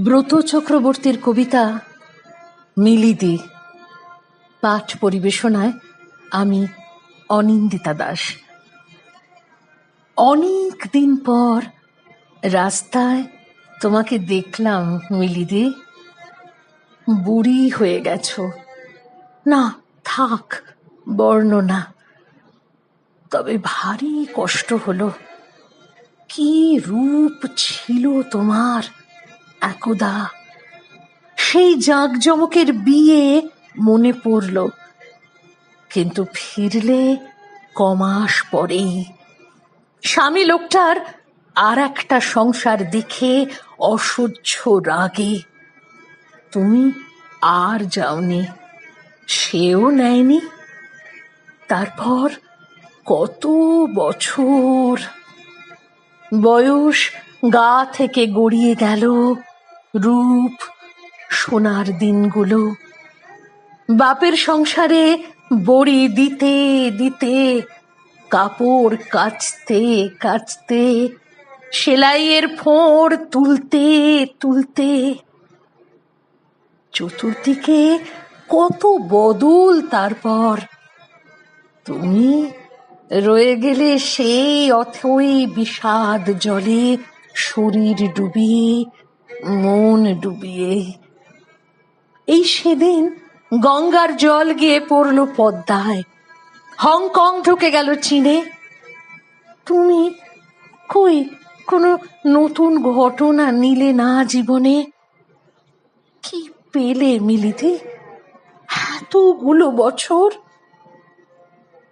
ব্রত চক্রবর্তীর কবিতা মিলিদি। পাঠ পরিবেশনায় আমি অনিন্দিতা দাস। অনেক দিন পর রাস্তায় তোমাকে দেখলাম মিলিদি। বুড়ি হয়ে গেছো। না, থাক, বর্ণনা। তবে ভারী কষ্ট হলো। কি রূপ ছিল তোমার? একদা। সেই জাঁকজমকের বিয়ে মনে পড়ল, কিন্তু ফিরলে কমাস পরেই। স্বামী লোকটার আর একটা সংসার দেখে অসহ্য রাগে, তুমি আর যাওনি, সেও নেয়নি? তারপর কত বছর? বয়স গা থেকে গড়িয়ে গেল রূপ, সোনার দিনগুলো, বাপের সংসারে বড়ি দিতে দিতে, কাপড় কাচতে কাচতে, সেলাইয়ের ফোঁড় তুলতে তুলতে। চতুর্দিকে কত বদল তারপর। তুমি রয়ে গেলে সেই অথই বিষাদ জলে শরীর ডুবিয়ে মন ডুবিয়ে। এই সেদিন গঙ্গার জল গিয়ে পড়ল পদ্মায়। হংকং ঢুকে গেল চীনে। তুমি কই কোনো নতুন ঘটনা নিলে না জীবনে? কি পেলে মিলিতে? এতগুলো বছর?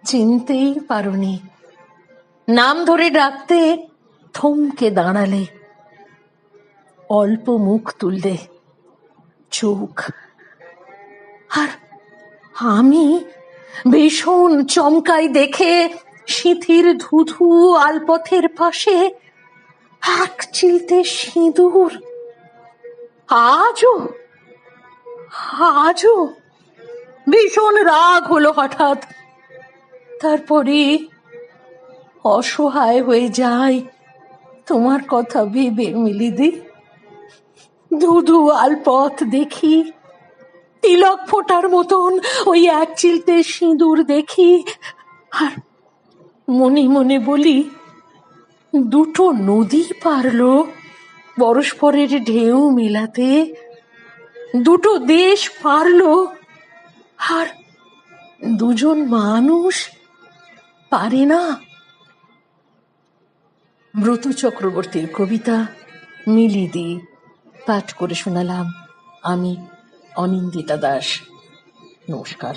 চিনতেই পারোনি। নাম ধরে ডাকতে থমকে দাঁড়ালে। অল্প মুখ তুললে চোখ। আর আমি ভীষণ চমকাই দেখে সিঁথির ধুধু আলপথের পাশে এক চিলতে সিঁদুর। আজও আজও ভীষণ রাগ হলো হঠাৎ। তারপরে অসহায় হয়ে যায় তোমার কথা ভেবে মিলিদি। ধুধু আলপথ দেখি, তিলক ফোটার মতন ওই এক চিলতে সিঁদুর দেখি, আর মনে মনে বলি, দুটো নদী পারল পরস্পরের ঢেউ মেলাতে, দুটো দেশ পারল, আর দুজন মানুষ পারে না। ব্রত চক্রবর্তীর কবিতা মিলি মিলিদি। পাঠ করে শোনালাম আমি অনিন্দিতা দাস। নমস্কার।